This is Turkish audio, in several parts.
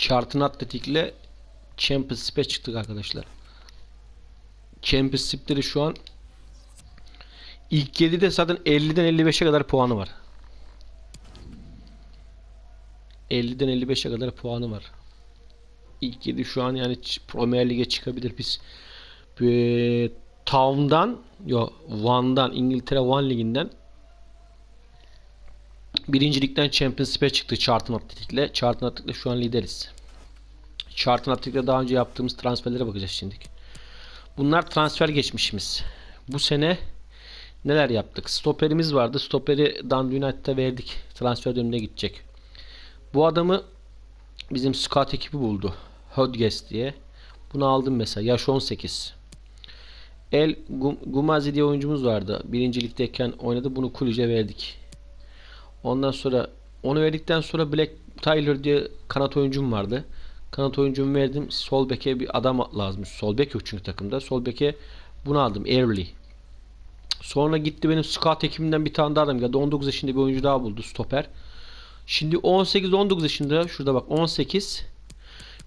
Charlton Atletik'le Championship'e çıktık arkadaşlar. Championship'leri şu an ilk 7'de zaten 50'den 55'e kadar puanı var. 50'den 55'e kadar puanı var. İlk 7 şu an yani Premier Lig'e çıkabilir. Biz e, Town'dan yo One'dan İngiltere One Ligi'nden Birincilikten Championship'e çıktı Charlton Atletik'le. Charlton Atletik'le şu an lideriz. Charlton Atletik'le daha önce yaptığımız transferlere bakacağız şimdi. Bunlar transfer geçmişimiz. Bu sene neler yaptık? Stoperimiz vardı. Stoperi Dan United'a verdik. Transfer dönemine gidecek. Bu adamı bizim scout ekibi buldu. Hodges diye. Bunu aldım mesela. Yaş 18. El Gum- Gumazi diye oyuncumuz vardı. Birincilikteyken oynadı. Bunu Kulüce verdik. Ondan sonra onu verdikten sonra Black Tyler diye kanat oyuncum vardı. Kanat oyuncumu verdim. Sol beke bir adam lazım. Sol bek yok çünkü takımda. Sol beke bunu aldım. Early. Sonra gitti benim scout ekibimden bir tane daha adam geldi. 19 yaşında bir oyuncu daha buldu. Stoper. Şimdi 18-19 yaşında. Şurada bak 18.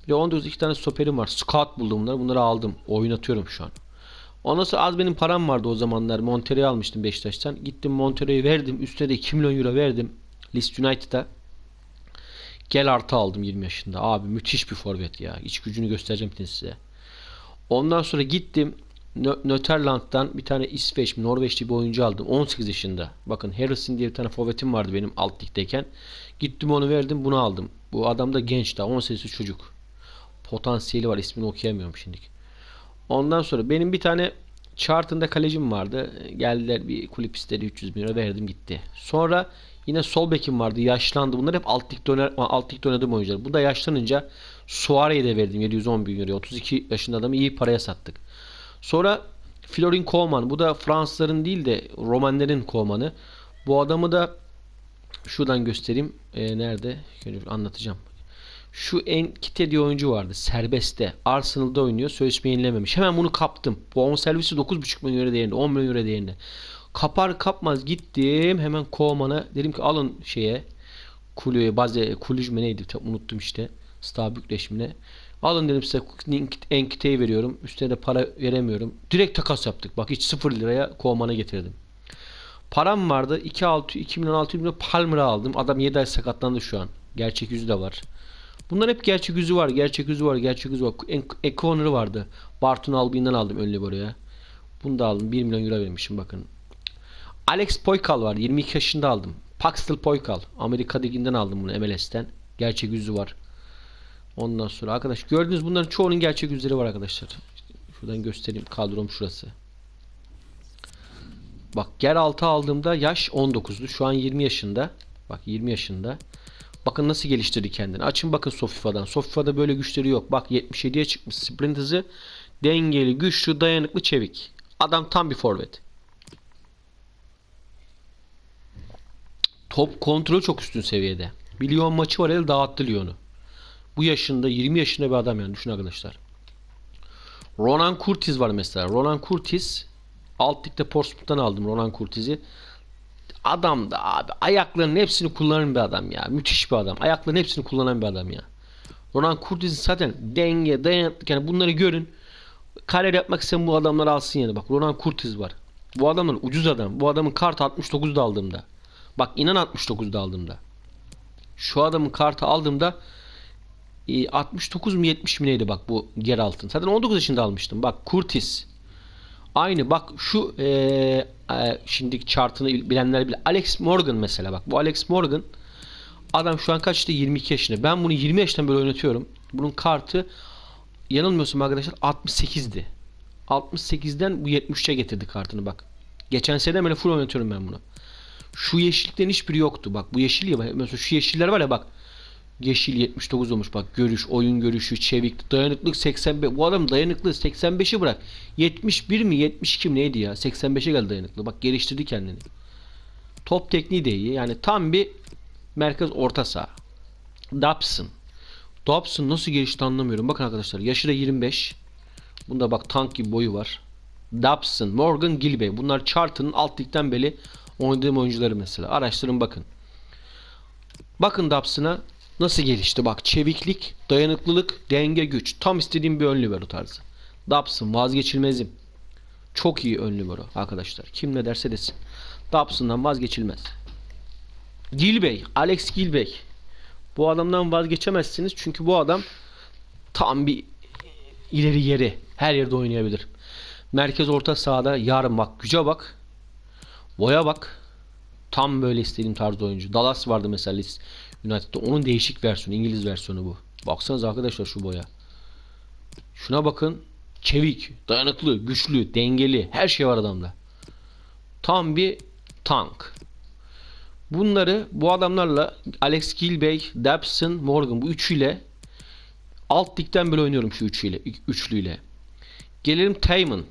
Bir de 19 iki tane stoperim var. Scout buldum bunları. Bunları aldım. Oynatıyorum şu an. Ondan sonra az benim param vardı o zamanlar. Monterrey'i almıştım Beşiktaş'tan. Gittim Monterrey'i verdim. Üstüne de 2 milyon euro verdim. Leeds United'a. Gel artı aldım 20 yaşında. Abi müthiş bir forvet ya. İç gücünü göstereceğim size. Ondan sonra gittim. Nö- Nöterland'dan bir tane İsveç Norveçli bir oyuncu aldım. 18 yaşında. Bakın Harrison diye bir tane forvetim vardı benim alt ligdeyken. Gittim onu verdim bunu aldım. Bu adam da genç daha 18 çocuk. Potansiyeli var ismini okuyamıyorum şimdilik. Ondan sonra benim bir tane Charlton'da kalecim vardı. Geldiler bir kulüp istedi 300 bin euro verdim gitti. Sonra yine sol bekim vardı yaşlandı. Bunlar hep alt ligde, oynar, alt ligde oynadığım oyuncular. Bu da yaşlanınca Suare'ye de verdim 710 bin euro. 32 yaşında adamı iyi paraya sattık. Sonra Florin Koeman. Bu da Fransızların değil de Romanların Koeman'ı. Bu adamı da şuradan göstereyim. Ee, nerede? Anlatacağım. Şu Enkite diye oyuncu vardı. Serbestte. Arsenal'da oynuyor. Sözleşme yenilememiş. Hemen bunu kaptım. Bu servisi 9,5 milyon euro değerinde. 10 milyon euro değerinde. Kapar kapmaz gittim. Hemen Koeman'a dedim ki alın şeye. Kulüye, Baze, Kulüj neydi? Tam unuttum işte. Star Bükleşimine. Alın dedim size Enkite'yi veriyorum. Üstüne de para veremiyorum. Direkt takas yaptık. Bak hiç 0 liraya Koeman'a getirdim. Param vardı. 2, 2 milyon 600 milyon Palmer'ı aldım. Adam 7 ay sakatlandı şu an. Gerçek yüzü de var. Bunlar hep gerçek yüzü var, gerçek yüzü var, gerçek yüzü var. Econer'ı vardı. Barton Albin'den aldım önlü buraya. Bunu da aldım. 1 milyon euro vermişim bakın. Alex Poykal var. 22 yaşında aldım. Paxton Poykal. Amerika Ligi'nden aldım bunu MLS'ten. Gerçek yüzü var. Ondan sonra arkadaş gördüğünüz bunların çoğunun gerçek yüzleri var arkadaşlar. Şuradan göstereyim. Kadrom şurası. Bak ger altı aldığımda yaş 19'du. Şu an 20 yaşında. Bak 20 yaşında. Bakın nasıl geliştirdi kendini. Açın bakın Sofifa'dan. Sofifa'da böyle güçleri yok. Bak 77'ye çıkmış. Sprint hızı dengeli, güçlü, dayanıklı, çevik. Adam tam bir forvet. Top kontrolü çok üstün seviyede. Bir Lyon maçı var el dağıttı Lyon'u. Bu yaşında 20 yaşında bir adam yani düşün arkadaşlar. Ronan Curtis var mesela. Ronan Curtis alt ligde Portsmouth'tan aldım Ronan Curtis'i. Adam da abi ayaklarının hepsini kullanan bir adam ya. Müthiş bir adam. Ayaklarının hepsini kullanan bir adam ya. Ronan Curtis'in zaten denge, dayanıklık yani bunları görün. Kariyer yapmak isteyen bu adamları alsın yani. Bak Ronan Curtis var. Bu adamın ucuz adam. Bu adamın kartı 69'da aldığımda. Bak inan 69'da aldığımda. Şu adamın kartı aldığımda e, 69 mu 70 mi neydi bak bu ger altın. Zaten 19 yaşında almıştım. Bak Curtis. Aynı bak şu e, e, şimdiki chartını bilenler bile Alex Morgan mesela bak bu Alex Morgan adam şu an kaçtı 22 yaşında. Ben bunu 20 yaştan böyle oynatıyorum. Bunun kartı yanılmıyorsam arkadaşlar 68'di. 68'den bu 73'e getirdi kartını bak. Geçen sene böyle full oynatıyorum ben bunu. Şu yeşilliklerin hiçbiri yoktu. Bak bu yeşil ya mesela şu yeşiller var ya bak. Yeşil 79 olmuş bak görüş, oyun görüşü, çevik, dayanıklık 85. Bu adam dayanıklı 85'i bırak. 71 mi 72 mi neydi ya? 85'e geldi dayanıklı. Bak geliştirdi kendini. Top tekniği de iyi. Yani tam bir merkez orta saha. Dobson. Dobson nasıl gelişti anlamıyorum. Bakın arkadaşlar yaşı da 25. Bunda bak tank gibi boyu var. Dobson, Morgan, Gilbey. Bunlar Charlton'ın alt ligden beri oynadığım oyuncuları mesela. Araştırın bakın. Bakın Dobson'a Nasıl gelişti? Bak çeviklik, dayanıklılık, denge, güç. Tam istediğim bir ön libero tarzı. Dobson vazgeçilmezim. Çok iyi ön libero arkadaşlar. Kim ne derse desin. Dobson'dan vazgeçilmez. Gilbey, Alex Gilbey. Bu adamdan vazgeçemezsiniz çünkü bu adam tam bir ileri geri her yerde oynayabilir. Merkez orta sahada yarın bak güce bak. Boya bak. Tam böyle istediğim tarzda oyuncu. Dallas vardı mesela United'da. Onun değişik versiyonu. İngiliz versiyonu bu. Baksanıza arkadaşlar şu boya. Şuna bakın. Çevik, dayanıklı, güçlü, dengeli. Her şey var adamda. Tam bir tank. Bunları bu adamlarla Alex Gilbey, Dobson, Morgan bu üçüyle alt ligden böyle oynuyorum şu üçüyle, üçlüyle. Gelelim Tayman.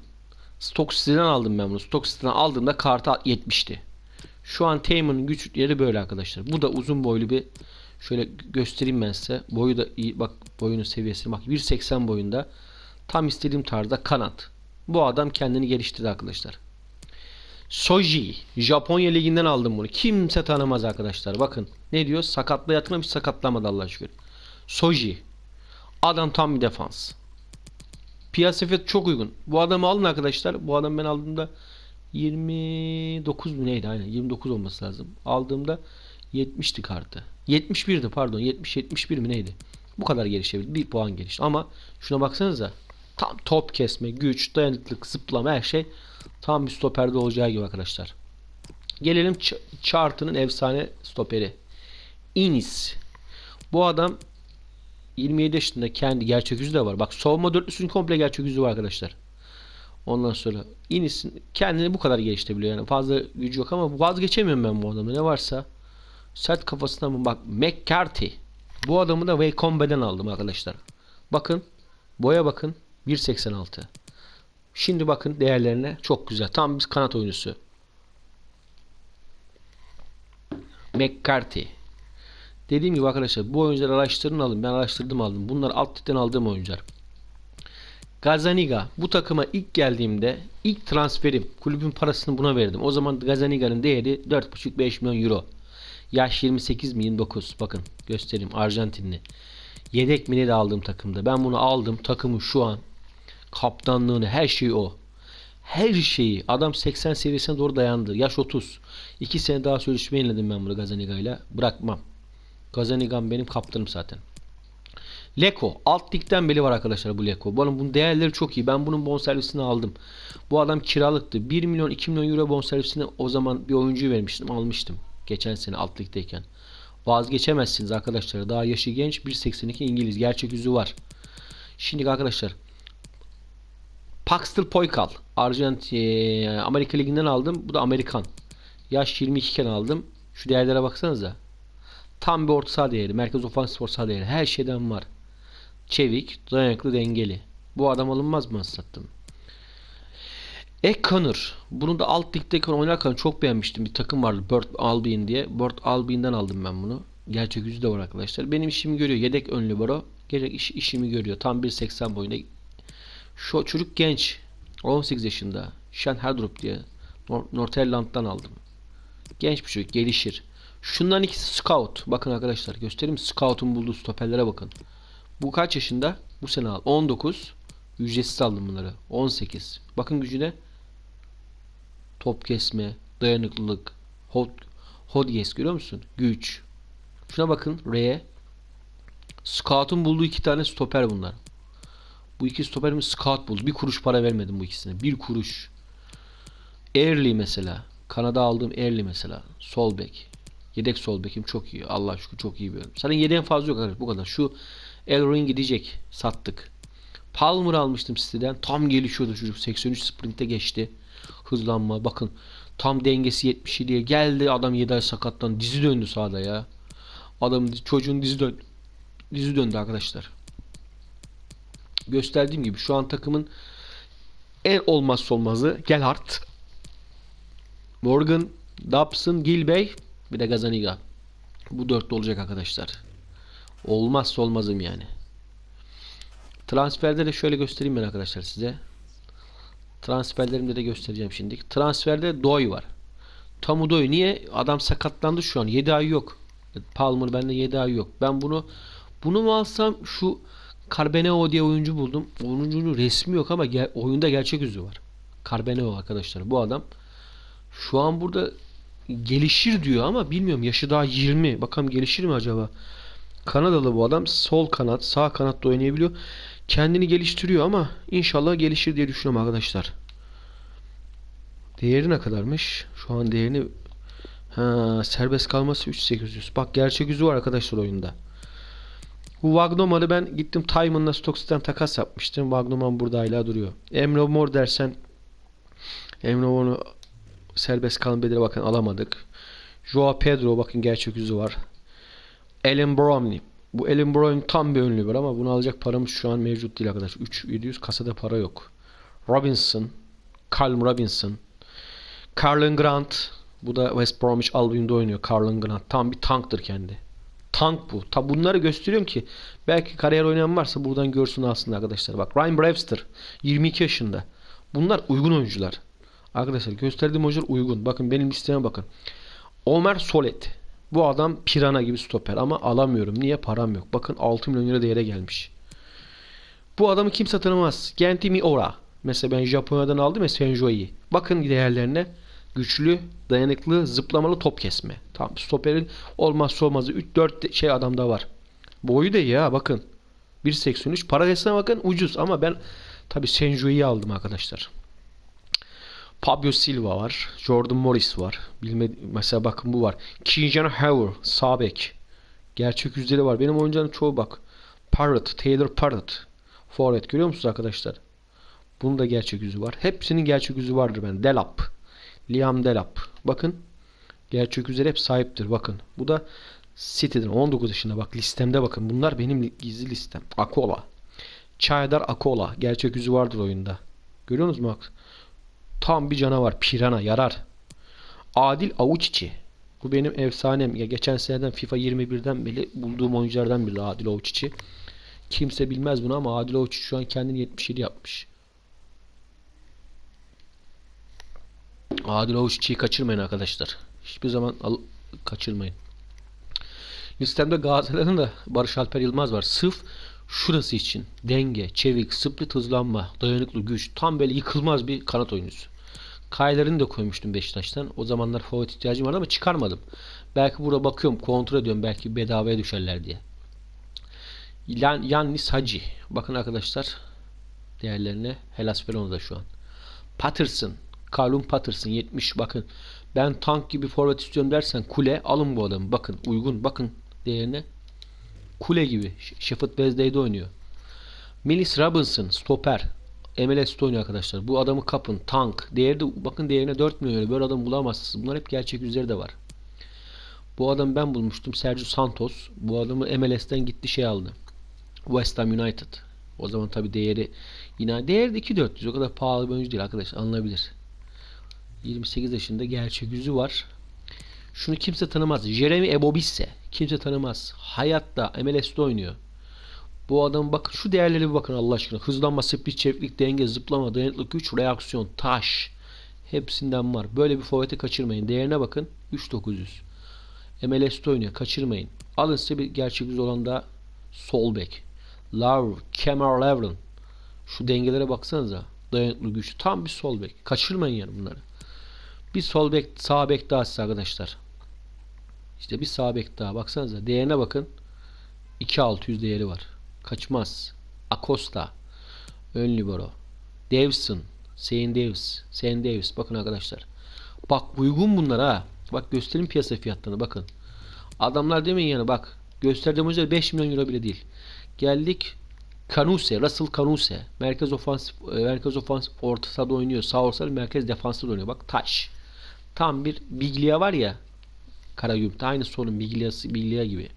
Stock City'den aldım ben bunu. Stock City'den aldığımda kartı 70'ti. Şu an Tayman'ın güçleri böyle arkadaşlar. Bu da uzun boylu bir şöyle göstereyim ben size. Boyu da iyi. Bak boyunun seviyesine bak. 1.80 boyunda. Tam istediğim tarzda kanat. Bu adam kendini geliştirdi arkadaşlar. Soji. Japonya liginden aldım bunu. Kimse tanımaz arkadaşlar. Bakın ne diyor? Sakatla yatmamış sakatlamadı Allah şükür. Soji. Adam tam bir defans. Piyasa fiyatı çok uygun. Bu adamı alın arkadaşlar. Bu adam ben aldığımda 29 mu neydi? Aynen 29 olması lazım. Aldığımda 70'ti kartı. 71'di pardon. 70 71 mi neydi? Bu kadar gelişebildi. Bir puan gelişti. Ama şuna baksanıza. Tam top kesme, güç, dayanıklılık, zıplama her şey tam bir stoperde olacağı gibi arkadaşlar. Gelelim Ç- Chart'ının efsane stoperi. Inis. Bu adam 27 yaşında kendi gerçek yüzü de var. Bak savunma dörtlüsünün komple gerçek yüzü var arkadaşlar. Ondan sonra Inis'in kendini bu kadar geliştirebiliyor. Yani fazla gücü yok ama vazgeçemiyorum ben bu adamı. Ne varsa sert kafasına mı bak McCarthy. Bu adamı da Wacombe'den aldım arkadaşlar. Bakın boya bakın 1.86. Şimdi bakın değerlerine çok güzel. Tam bir kanat oyuncusu. McCarthy. Dediğim gibi arkadaşlar bu oyuncuları araştırın alın. Ben araştırdım aldım. Bunlar alt aldığım oyuncular. Gazaniga bu takıma ilk geldiğimde ilk transferim kulübün parasını buna verdim. O zaman Gazaniga'nın değeri 4,5-5 milyon euro. Yaş 28 mi 29 bakın göstereyim Arjantinli. Yedek mi ne de aldığım takımda. Ben bunu aldım takımı şu an kaptanlığını her şeyi o. Her şeyi adam 80 seviyesine doğru dayandı. Yaş 30. 2 sene daha sözleşme yeniledim ben bunu Gazaniga ile. Bırakmam. Gazanigan benim kaptanım zaten. Leko. Alt ligden beri var arkadaşlar bu Leko. Bunun, bunun değerleri çok iyi. Ben bunun bonservisini aldım. Bu adam kiralıktı. 1 milyon 2 milyon euro bonservisini o zaman bir oyuncuyu vermiştim. Almıştım. Geçen sene alt ligdeyken. Vazgeçemezsiniz arkadaşlar. Daha yaşı genç. 1.82 İngiliz. Gerçek yüzü var. Şimdi arkadaşlar. Paxton Poykal. Arjantin Amerika Ligi'nden aldım. Bu da Amerikan. Yaş 22 iken aldım. Şu değerlere baksanıza. Tam bir orta saha değeri. Merkez ofansif orta saha değeri. Her şeyden var. Çevik, dayanıklı, dengeli. Bu adam alınmaz mı sattım? Ek Connor. Bunu da alt ligdeyken oynarken çok beğenmiştim. Bir takım vardı. Burt Albion diye. Burt Albion'dan aldım ben bunu. Gerçek yüzü de var arkadaşlar. Benim işimi görüyor. Yedek ön libero. Gerek iş, işimi görüyor. Tam 1.80 boyunda. Şu çocuk genç. 18 yaşında. Shen Herdrup diye. Nor aldım. Genç bir çocuk. Gelişir. Şundan ikisi scout. Bakın arkadaşlar göstereyim. Scout'un bulduğu stoperlere bakın. Bu kaç yaşında? Bu sene al. 19. Ücretsiz aldım bunları. 18. Bakın gücüne. Top kesme, dayanıklılık, hot, hodges görüyor musun? Güç. Şuna bakın. R'ye. Scout'un bulduğu iki tane stoper bunlar. Bu iki stoperimi Scout buldu. Bir kuruş para vermedim bu ikisine. Bir kuruş. Early mesela. Kanada aldığım Early mesela. Sol bek. Yedek sol bekim çok iyi. Allah şükür çok iyi bir. Senin yedeğin fazla yok arkadaşlar. Bu kadar. Şu Elroy'un gidecek. Sattık. Palmer almıştım siteden. Tam gelişiyordu çocuk. 83 sprinte geçti. Hızlanma. Bakın. Tam dengesi 77'ye geldi. Adam 7 ay sakattan. Dizi döndü sahada ya. Adam çocuğun dizi döndü. Dizi döndü arkadaşlar. Gösterdiğim gibi şu an takımın en olmazsa olmazı Gelhart. Morgan, Dobson, Gilbey bir de Gazaniga. Bu dörtlü olacak arkadaşlar. Olmazsa olmazım yani. Transferde de şöyle göstereyim ben arkadaşlar size. Transferlerimde de göstereceğim şimdi. Transferde Doy var. Tamu Doy. Niye? Adam sakatlandı şu an. 7 ay yok. Palmer bende 7 ay yok. Ben bunu bunu mu alsam şu Carbeneo diye oyuncu buldum. Oyuncunun resmi yok ama ger- oyunda gerçek yüzü var. Carbeneo arkadaşlar. Bu adam şu an burada gelişir diyor ama bilmiyorum yaşı daha 20. Bakalım gelişir mi acaba? Kanadalı bu adam. Sol kanat, sağ kanatta oynayabiliyor. Kendini geliştiriyor ama inşallah gelişir diye düşünüyorum arkadaşlar. Değeri ne kadarmış? Şu an değerini ha, serbest kalması 3800. Bak gerçek yüzü var arkadaşlar oyunda. Bu Wagnoman'ı ben gittim Timon'la Stocks'tan takas yapmıştım. Wagnoman burada hala duruyor. Emre Mor dersen Emre Mor'u serbest kalan bedeli bakın alamadık. Joao Pedro bakın gerçek yüzü var. Ellen Bromley. Bu Ellen Bromley tam bir ünlü bir ama bunu alacak paramız şu an mevcut değil arkadaşlar. 3700 kasada para yok. Robinson. Callum Robinson. Carlin Grant. Bu da West Bromwich Albion'da oynuyor. Carlin Grant. Tam bir tanktır kendi. Tank bu. Ta bunları gösteriyorum ki belki kariyer oynayan varsa buradan görsün aslında arkadaşlar. Bak Ryan Brewster 22 yaşında. Bunlar uygun oyuncular. Arkadaşlar gösterdiğim oyuncular uygun. Bakın benim listeme bakın. Omer Solet. Bu adam pirana gibi stoper ama alamıyorum. Niye? Param yok. Bakın 6 milyon lira değere gelmiş. Bu adamı kimse tanımaz. Genti Miura. Mesela ben Japonya'dan aldım ya Senjoi'yi. Bakın değerlerine. Güçlü, dayanıklı, zıplamalı top kesme. Tam stoperin olmazsa olmazı 3-4 şey adamda var. Boyu da ha bakın. 1.83. Para hesabına bakın ucuz ama ben tabi Senjoi'yi aldım arkadaşlar. Fabio Silva var. Jordan Morris var. Bilme, mesela bakın bu var. Keegan Howard. Sağ bek. Gerçek yüzleri var. Benim oyuncuların çoğu bak. Parrott. Taylor Parrott. Forvet. Görüyor musunuz arkadaşlar? Bunun da gerçek yüzü var. Hepsinin gerçek yüzü vardır ben. Delap. Liam Delap. Bakın. Gerçek yüzleri hep sahiptir. Bakın. Bu da City'den 19 yaşında. Bak listemde bakın. Bunlar benim gizli listem. Akola. Çaydar Akola. Gerçek yüzü vardır oyunda. Görüyor musunuz bak? Tam bir canavar. Pirana yarar. Adil Avuçiçi. Bu benim efsanem. Ya geçen seneden FIFA 21'den beri bulduğum oyunculardan biri Adil Avuçiçi. Kimse bilmez bunu ama Adil Avuçiçi şu an kendini 77 yapmış. Adil Avuçiçi'yi kaçırmayın arkadaşlar. Hiçbir zaman al kaçırmayın. Listemde Galatasaray'ın da Barış Alper Yılmaz var. Sırf şurası için denge, çevik, split hızlanma, dayanıklı güç tam böyle yıkılmaz bir kanat oyuncusu. Kaylarını da koymuştum Beşiktaş'tan. O zamanlar forvet ihtiyacım vardı ama çıkarmadım. Belki burada bakıyorum kontrol ediyorum belki bedavaya düşerler diye. Yan, Yannis Hacı. Bakın arkadaşlar değerlerine Hellas Verona'da şu an. Patterson. Callum Patterson 70 bakın. Ben tank gibi forvet istiyorum dersen kule alın bu adamı. Bakın uygun bakın değerine. Kule gibi. Sheffield Wednesday'de oynuyor. Millis Robinson stoper. MLS'de oynuyor arkadaşlar. Bu adamı kapın. Tank. Değeri de bakın değerine 4 milyon. Böyle adam bulamazsınız. Bunlar hep gerçek yüzleri de var. Bu adamı ben bulmuştum. Sergio Santos. Bu adamı MLS'den gitti şey aldı. West Ham United. O zaman tabi değeri yine değeri de 2400. O kadar pahalı bir oyuncu değil arkadaşlar. Anlayabilir. 28 yaşında gerçek yüzü var. Şunu kimse tanımaz. Jeremy Ebobisse. Kimse tanımaz. Hayatta MLS'de oynuyor. Bu adam bakın şu değerlere bir bakın Allah aşkına. Hızlanma, speed, çeviklik, denge, zıplama, dayanıklık, güç, reaksiyon, taş. Hepsinden var. Böyle bir forveti kaçırmayın. Değerine bakın. 3900. MLS'de oynuyor. Kaçırmayın. Alın size bir gerçek yüz olan da sol bek. Lavr, Kemal Lavrin. Şu dengelere baksanıza. Dayanıklı güç. Tam bir sol bek. Kaçırmayın yani bunları. Bir sol bek, sağ bek daha size arkadaşlar. İşte bir sağ bek daha. Baksanıza. Değerine bakın. 2600 değeri var. Kaçmaz. Acosta. Ön libero. Davison. Shane Davis. Shane Davis. Bakın arkadaşlar. Bak uygun bunlar ha. Bak göstereyim piyasa fiyatlarını bakın. Adamlar demeyin yani bak. Gösterdiğim oyuncular 5 milyon euro bile değil. Geldik Kanuse, Russell Kanuse. Merkez ofansif, merkez ofansif orta sahada oynuyor. Sağ orta merkez defansta oynuyor. Bak taş. Tam bir Biglia var ya. Karagümrük'te aynı sorun Biglia'sı Biglia gibi.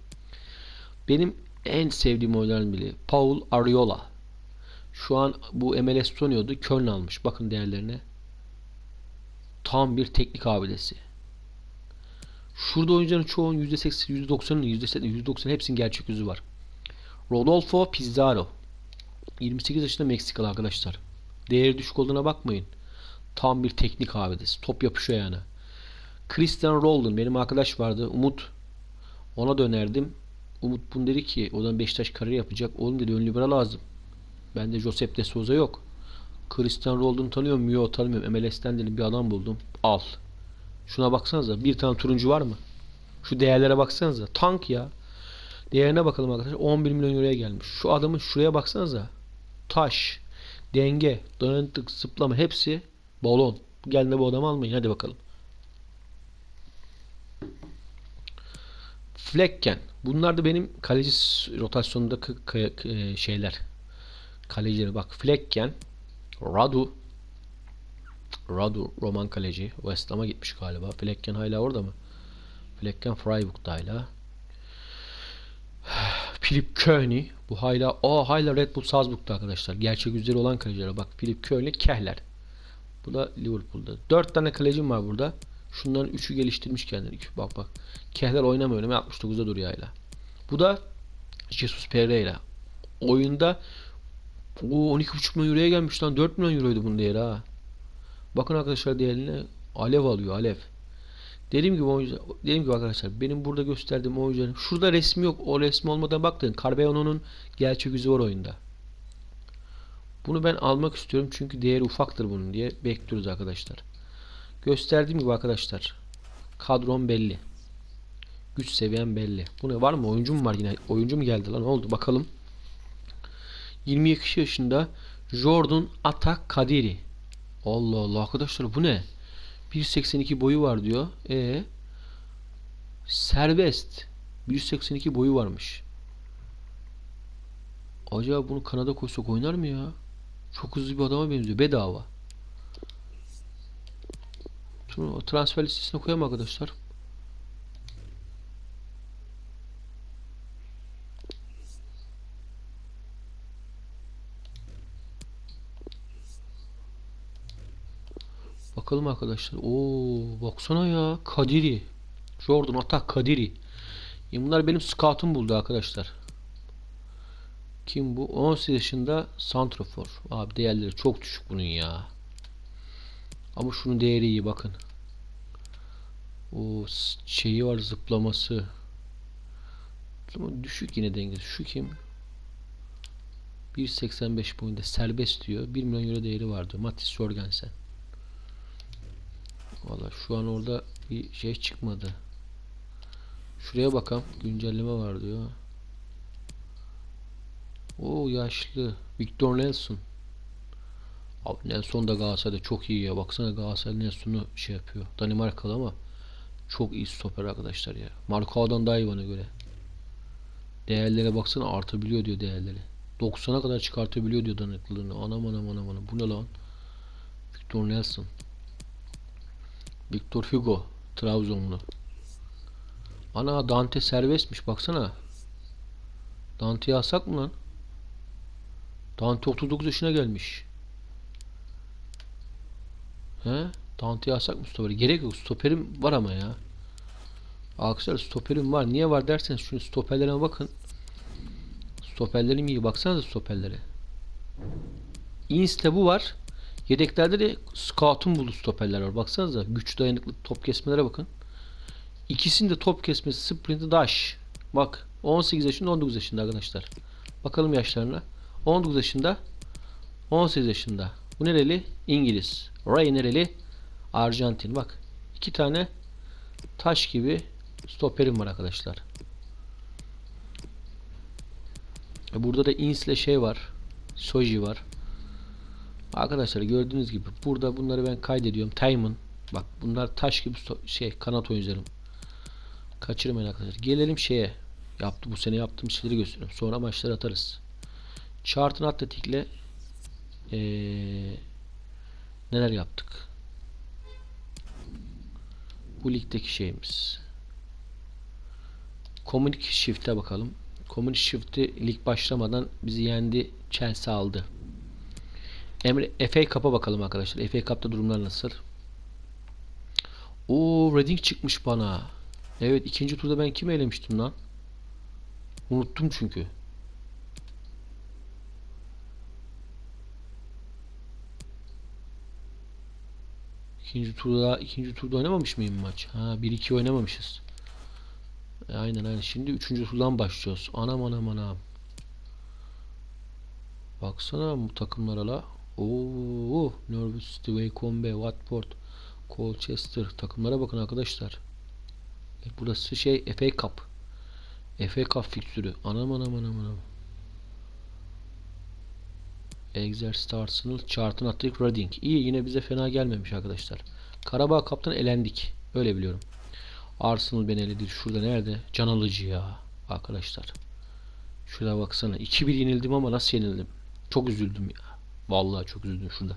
Benim en sevdiğim oyuncuların biri. Paul Ariola. Şu an bu MLS oynuyordu. Köln almış. Bakın değerlerine. Tam bir teknik abidesi. Şurada oyuncuların çoğunun %80, %90'ın %80, %90 hepsinin gerçek yüzü var. Rodolfo Pizarro. 28 yaşında Meksikalı arkadaşlar. Değeri düşük olduğuna bakmayın. Tam bir teknik abidesi. Top yapışıyor yani. Christian Roldan benim arkadaş vardı. Umut Ona dönerdim. Umut bunu dedi ki odan Beşiktaş kariyer yapacak. Oğlum dedi ön libero lazım. Bende Josep de Souza yok. Cristiano Ronaldo'nu tanıyorum. Yo tanımıyorum. MLS'ten dedim bir adam buldum. Al. Şuna baksanıza. Bir tane turuncu var mı? Şu değerlere baksanıza. Tank ya. Değerine bakalım arkadaşlar. 11 milyon euroya gelmiş. Şu adamın şuraya baksanıza. Taş, denge, dayanıklık, zıplama hepsi balon. Gelin de bu adamı almayın. Hadi bakalım. Flecken. Bunlar da benim kaleci rotasyonundaki şeyler. Kalecileri bak. Flecken, Radu, Radu Roman kaleci. West Ham'a gitmiş galiba. Flecken hala orada mı? Flecken Freiburg'da hala. Philip Köhni. Bu hala o hala Red Bull Salzburg'da arkadaşlar. Gerçek yüzleri olan kaleciler. Bak Philip Köhni, Kehler. Bu da Liverpool'da. Dört tane kalecim var burada. Şunların üçü geliştirmiş kendini. Bak bak. Kehler öyle mi? 69'da duruyor hala. Bu da Jesus Pereira. Oyunda o 12,5 milyon euroya gelmiş lan. 4 milyon euroydu bunun değeri ha. Bakın arkadaşlar değerine alev alıyor alev. Dediğim gibi oyuncu, dediğim gibi arkadaşlar benim burada gösterdiğim oyuncuların şurada resmi yok. O resmi olmadan bakın. Carbeo'nun gerçek yüzü var oyunda. Bunu ben almak istiyorum çünkü değeri ufaktır bunun diye bekliyoruz arkadaşlar. Gösterdiğim gibi arkadaşlar. Kadron belli. Güç seviyen belli. Bu ne var mı? Oyuncu mu var yine? Oyuncu mu geldi lan? Ne oldu? Bakalım. 22 yaşında Jordan Atak Kadiri. Allah Allah arkadaşlar bu ne? 1.82 boyu var diyor. E serbest. 1.82 boyu varmış. Acaba bunu Kanada koysak oynar mı ya? Çok hızlı bir adama benziyor. Bedava. Şunu transfer listesine koyalım arkadaşlar. Bakalım arkadaşlar. Oo, baksana ya. Kadiri. Jordan Atak Kadiri. Ya bunlar benim scout'um buldu arkadaşlar. Kim bu? 18 yaşında Santrofor. Abi değerleri çok düşük bunun ya. Ama şunun değeri iyi bakın. O şeyi var zıplaması. Ama düşük yine dengesi. Şu kim? 1.85 boyunda serbest diyor. 1 milyon euro değeri vardı. Matis Jorgensen. Valla şu an orada bir şey çıkmadı. Şuraya bakalım. Güncelleme var diyor. O yaşlı. Victor Nelson. Abi Nelson da Galatasaray'da çok iyi ya. Baksana Galatasaray Nelson'u şey yapıyor. Danimarkalı ama çok iyi stoper arkadaşlar ya. Marco'dan daha iyi bana göre. Değerlere baksana artabiliyor diyor değerleri. 90'a kadar çıkartabiliyor diyor dayanıklılığını. Anam anam anam anam. Bu ne lan? Victor Nelson. Victor Hugo. Trabzonlu. Ana Dante serbestmiş baksana. Dante'yi alsak mı lan? Dante 39 yaşına gelmiş. He? Dante'yi alsak mı stoperi? Gerek yok. Stoperim var ama ya. Arkadaşlar stoperim var. Niye var derseniz şu stoperlerime bakın. Stoperlerim iyi. Baksanıza stoperlere. Ins'te bu var. Yedeklerde de Scout'un buldu stoperler var. Baksanıza güç dayanıklı top kesmelere bakın. İkisinin de top kesmesi sprinti dash. Bak 18 yaşında 19 yaşında arkadaşlar. Bakalım yaşlarına. 19 yaşında 18 yaşında. Bu nereli? İngiliz. Ray nereli? Arjantin. Bak. iki tane taş gibi stoperim var arkadaşlar. E, Burada da Ins'le şey var. Soji var. Arkadaşlar gördüğünüz gibi burada bunları ben kaydediyorum. Tayman. Bak bunlar taş gibi şey kanat oyuncularım. Kaçırmayın arkadaşlar. Gelelim şeye. Yaptı bu sene yaptığım şeyleri gösteriyorum. Sonra maçları atarız. Charlton Atletik'le ee, neler yaptık? Bu ligdeki şeyimiz. Community Shift'e bakalım. Community Shift'i lig başlamadan bizi yendi. Chelsea aldı. Emre FA Cup'a bakalım arkadaşlar. FA Cup'ta durumlar nasıl? Oo Reading çıkmış bana. Evet ikinci turda ben kimi elemiştim lan? Unuttum çünkü. İkinci turda ikinci turda oynamamış mıyım maç? Ha 1-2 oynamamışız. E, Aynen aynen. Şimdi üçüncü turdan başlıyoruz. Anam anam anam. Baksana bu takımlara la. Oo, Norwich City, Wycombe, Watford, Colchester takımlara bakın arkadaşlar. E, burası şey FA Cup. FA Cup fikstürü. Anam anam anam anam. Exeter Arsenal, Charlton Athletic, Reading. İyi yine bize fena gelmemiş arkadaşlar. Karabağ Cup'tan elendik. Öyle biliyorum. Arsenal beni eledi. Şurada nerede? Can alıcı ya. Arkadaşlar. Şuraya baksana. 2-1 yenildim ama nasıl yenildim? Çok üzüldüm ya. Vallahi çok üzüldüm şurada.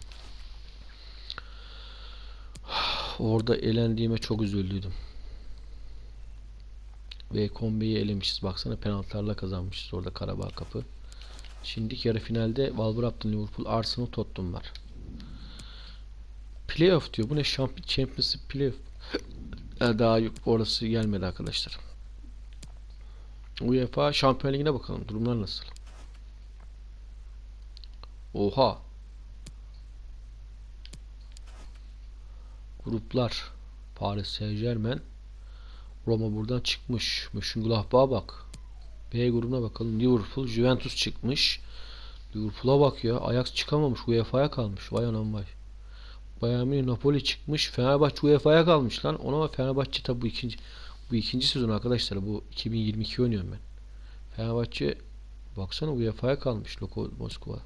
Orada elendiğime çok üzüldüydüm. Ve Kombe'yi elemişiz. Baksana penaltılarla kazanmışız orada Karabağ kapı. Şimdi yarı finalde Wolverhampton, Liverpool, Arsenal, Tottenham var. Playoff diyor. Bu ne? Şampiyon Championship Playoff. Daha yok. Orası gelmedi arkadaşlar. UEFA Şampiyon Ligi'ne bakalım. Durumlar nasıl? Oha. Gruplar. Paris Saint Germain. Roma buradan çıkmış. Mönchengladbach'a bak. B grubuna bakalım. Liverpool, Juventus çıkmış. Liverpool'a bak ya. Ajax çıkamamış. UEFA'ya kalmış. Vay anam vay. Bayern Münih, Napoli çıkmış. Fenerbahçe UEFA'ya kalmış lan. Ona Fenerbahçe tabi bu ikinci bu ikinci sezon arkadaşlar. Bu 2022 oynuyorum ben. Fenerbahçe baksana UEFA'ya kalmış. Loko Moskova.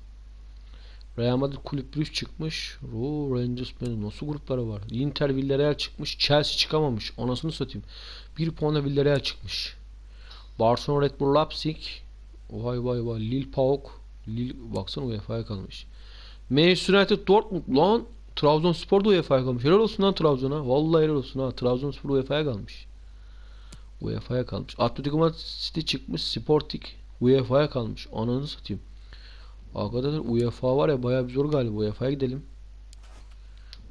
Real Madrid Kulüp Brugge çıkmış. Oo, Rangers benim nasıl grupları var. Inter Villarreal çıkmış. Chelsea çıkamamış. Anasını satayım. Bir puanla Villarreal çıkmış. Barcelona Red Bull Leipzig. Vay vay vay. Lille PAOK. Lille baksana UEFA'ya kalmış. Manchester United Dortmund lan. Trabzonspor da UEFA'ya kalmış. Helal olsun lan Trabzon'a. Vallahi helal olsun ha. Trabzonspor UEFA'ya kalmış. UEFA'ya kalmış. Atletico Madrid çıkmış. Sporting UEFA'ya kalmış. Ananı satayım. Arkadaşlar UEFA var ya bayağı bir zor galiba. UEFA'ya gidelim.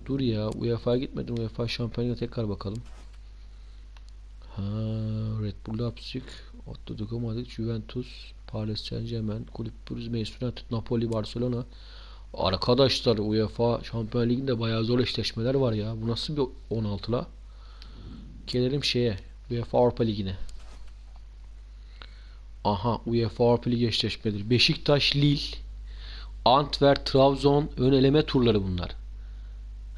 Dur ya. UEFA'ya gitmedim. UEFA şampiyonluğa tekrar bakalım. Ha, Red Bull Leipzig, Atletico Madrid, Juventus, Paris Saint-Germain, Kulüp Brugge, Manchester United, Napoli, Barcelona. Arkadaşlar UEFA Şampiyon Ligi'nde bayağı zor eşleşmeler var ya. Bu nasıl bir 16'la? Gelelim şeye. UEFA Avrupa Ligi'ne. Aha UEFA Avrupa Ligi eşleşmeleri. Beşiktaş, Lille, Antwerp, Trabzon ön eleme turları bunlar.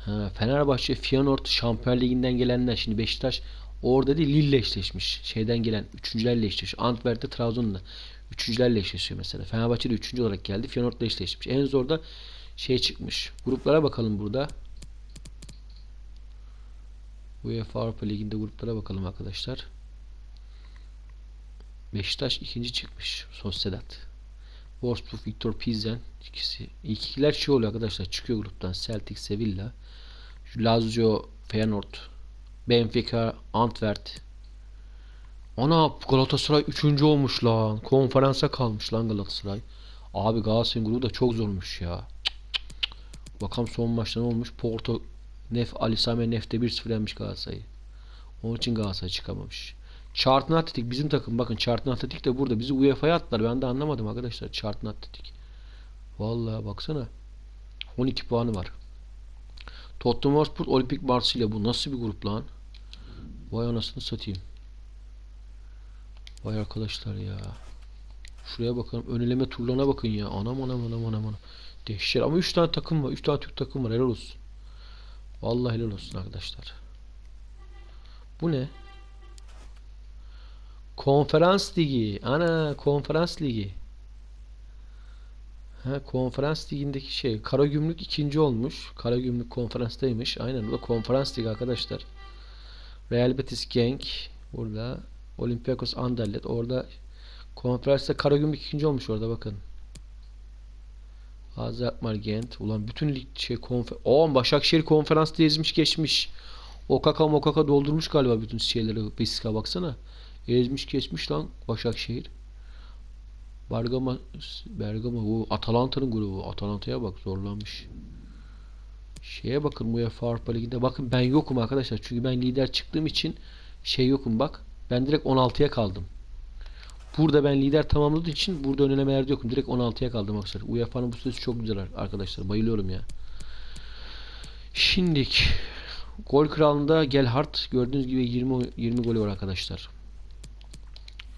Ha, Fenerbahçe, Feyenoord Şampiyon Ligi'nden gelenler. Şimdi Beşiktaş orada değil Lille ile eşleşmiş. Şeyden gelen üçüncülerle eşleşiyor. Antwerp'te Trabzon'la üçüncülerle eşleşiyor mesela. Fenerbahçe de üçüncü olarak geldi. Feyenoord'la eşleşmiş. En zor da şey çıkmış. Gruplara bakalım burada. UEFA Avrupa Ligi'nde gruplara bakalım arkadaşlar. Beşiktaş ikinci çıkmış. Sociedad. Wolfsburg, Victor Pilsen ikisi. İlk ikiler şey oluyor arkadaşlar. Çıkıyor gruptan. Celtic, Sevilla. Lazio, Feyenoord. Benfica, Antwerp. Ana Galatasaray 3. olmuş lan. Konferansa kalmış lan Galatasaray. Abi Galatasaray'ın grubu da çok zormuş ya. Cık cık. Bakalım son maçta ne olmuş? Porto Nef Ali Sami Nef'te 1-0 yenmiş Galatasaray'ı. Onun için Galatasaray çıkamamış. Charlton Atletik bizim takım. Bakın Charlton Atletik de burada. Bizi UEFA'ya attılar. Ben de anlamadım arkadaşlar. Charlton Atletik. Vallahi baksana. 12 puanı var. Tottenham Hotspur Olimpik Marsilya. Bu nasıl bir grup lan? Vay anasını satayım. Vay arkadaşlar ya. Şuraya bakalım. Öneleme turlarına bakın ya. Anam anam anam anam anam. Dehşet. Ama 3 tane takım var. 3 tane Türk takım var. Helal olsun. Vallahi helal olsun arkadaşlar. Bu ne? Konferans ligi. Ana konferans ligi. Ha, konferans ligindeki şey. Karagümrük ikinci olmuş. Karagümrük konferanstaymış. Aynen o da konferans ligi arkadaşlar. Real Betis Genk. Burada. Olympiakos Anderlet. Orada konferansta Karagümrük ikinci olmuş orada bakın. Gazi Akmar Gent. Ulan bütün lig şey konfer... Oo Başakşehir konferansta ezmiş geçmiş. Okaka mokaka doldurmuş galiba bütün şeyleri. Besik'a baksana. Ezmiş geçmiş lan Başakşehir. Bergama Bergama bu Atalanta'nın grubu. Atalanta'ya bak zorlanmış. Şeye bakın UEFA Avrupa Ligi'nde. Bakın ben yokum arkadaşlar. Çünkü ben lider çıktığım için şey yokum bak. Ben direkt 16'ya kaldım. Burada ben lider tamamladığım için burada önlemelerde yokum. Direkt 16'ya kaldım arkadaşlar. UEFA'nın bu süresi çok güzel arkadaşlar. Bayılıyorum ya. Şimdik Gol kralında Gelhart gördüğünüz gibi 20 20 golü var arkadaşlar.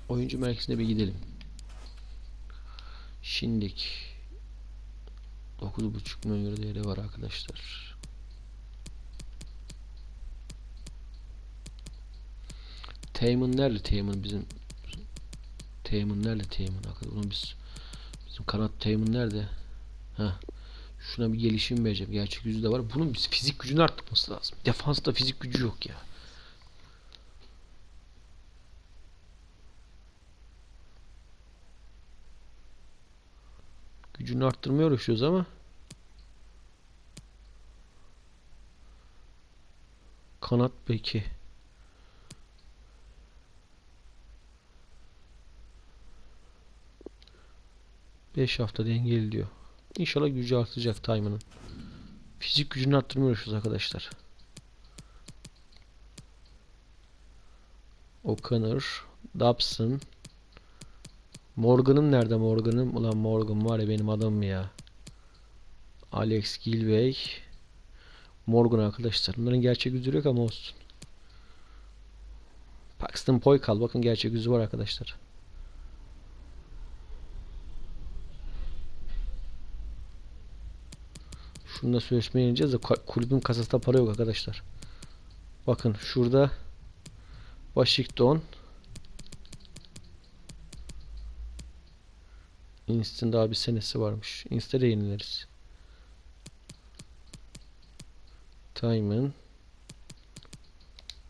oyuncu merkezine bir gidelim. Şimdik 9.5 milyon euro değeri var arkadaşlar. Teğmen nerede Teğmen bizim? Teğmen nerede Teğmen arkadaşlar bunun biz bizim kanat Teğmen nerede? Ha şuna bir gelişim vereceğim. Gerçek yüzü de var. Bunun biz fizik gücünü arttırması lazım. Defansta fizik gücü yok ya gücünü arttırmaya uğraşıyoruz ama kanat beki 5 hafta dengeli diyor. İnşallah gücü artacak Tayman'ın. Fizik gücünü arttırmaya uğraşıyoruz arkadaşlar. O'Connor, Dobson, Morgan'ım nerede Morgan'ım? Ulan Morgan var ya benim adamım ya. Alex Gilvey, Morgan arkadaşlar. Bunların gerçek yüzü yok ama olsun. Paxton Poykal bakın gerçek yüzü var arkadaşlar. Şunu da sözleşmeye ineceğiz de kulübün kasasında para yok arkadaşlar. Bakın şurada Washington Instant daha bir senesi varmış. Insta'da yenileriz. Timon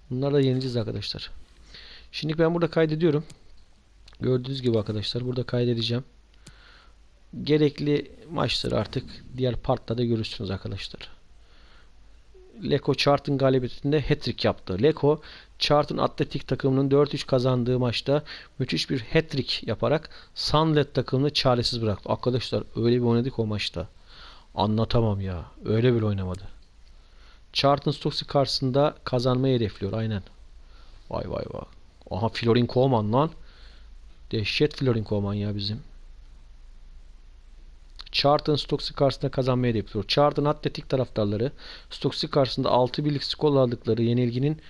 Bunlar da yeneceğiz arkadaşlar. Şimdi ben burada kaydediyorum. Gördüğünüz gibi arkadaşlar burada kaydedeceğim gerekli maçları artık diğer partlarda görürsünüz arkadaşlar. Leko Chart'ın galibiyetinde hat-trick yaptı. Leko Chart'ın atletik takımının 4-3 kazandığı maçta müthiş bir hat-trick yaparak Sunlet takımını çaresiz bıraktı. Arkadaşlar öyle bir oynadık o maçta. Anlatamam ya. Öyle bir oynamadı. Chart'ın Stoksy karşısında kazanmayı hedefliyor. Aynen. Vay vay vay. Aha Florin Koman lan. Dehşet Florin Koman ya bizim. Charlton Stocksy karşısında kazanmayı hedefliyor. Charlton atletik taraftarları Stocksy karşısında 6 birlik skor aldıkları yenilginin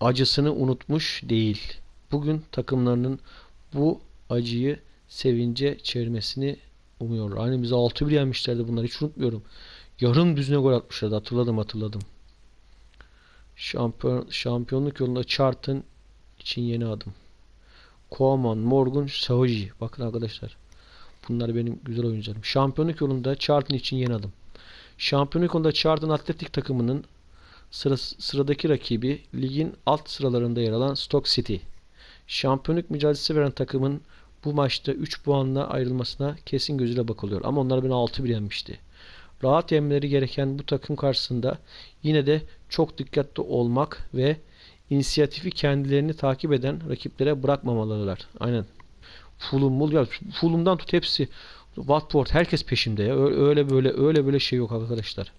acısını unutmuş değil. Bugün takımlarının bu acıyı sevince çevirmesini umuyorlar. Hani bize 6-1 yenmişlerdi bunları hiç unutmuyorum. Yarım düzine gol atmışlardı. Hatırladım hatırladım. Şampiyon, şampiyonluk yolunda Charlton için yeni adım. Koeman, Morgan, Sahoji. Bakın arkadaşlar. Bunlar benim güzel oyuncularım. Şampiyonluk yolunda Charlton için yeni adım. Şampiyonluk yolunda Charlton Atletik takımının sıra, sıradaki rakibi ligin alt sıralarında yer alan Stoke City. Şampiyonluk mücadelesi veren takımın bu maçta 3 puanla ayrılmasına kesin gözüyle bakılıyor. Ama onlar beni 6-1 yenmişti. Rahat yenmeleri gereken bu takım karşısında yine de çok dikkatli olmak ve inisiyatifi kendilerini takip eden rakiplere bırakmamalılar. Aynen Fulham, mul ya Fulham'dan tut hepsi Watford herkes peşimde ya. Öyle böyle öyle böyle şey yok arkadaşlar.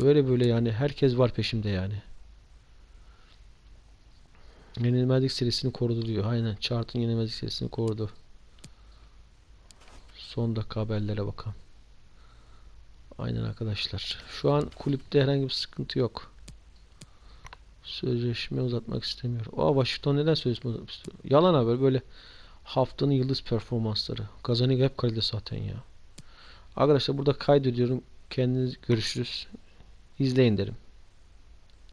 Öyle böyle yani herkes var peşimde yani. Yenilmezlik serisini korudu diyor. Aynen. Chart'ın yenilmezlik serisini korudu. Son dakika haberlere bakalım. Aynen arkadaşlar. Şu an kulüpte herhangi bir sıkıntı yok. Sözleşme uzatmak istemiyor. Aa Washington neden sözleşme uzatmak istiyor? Yalan haber böyle haftanın yıldız performansları. Gazzaniga hep kalede zaten ya. Arkadaşlar burada kaydediyorum. Kendiniz görüşürüz. İzleyin derim.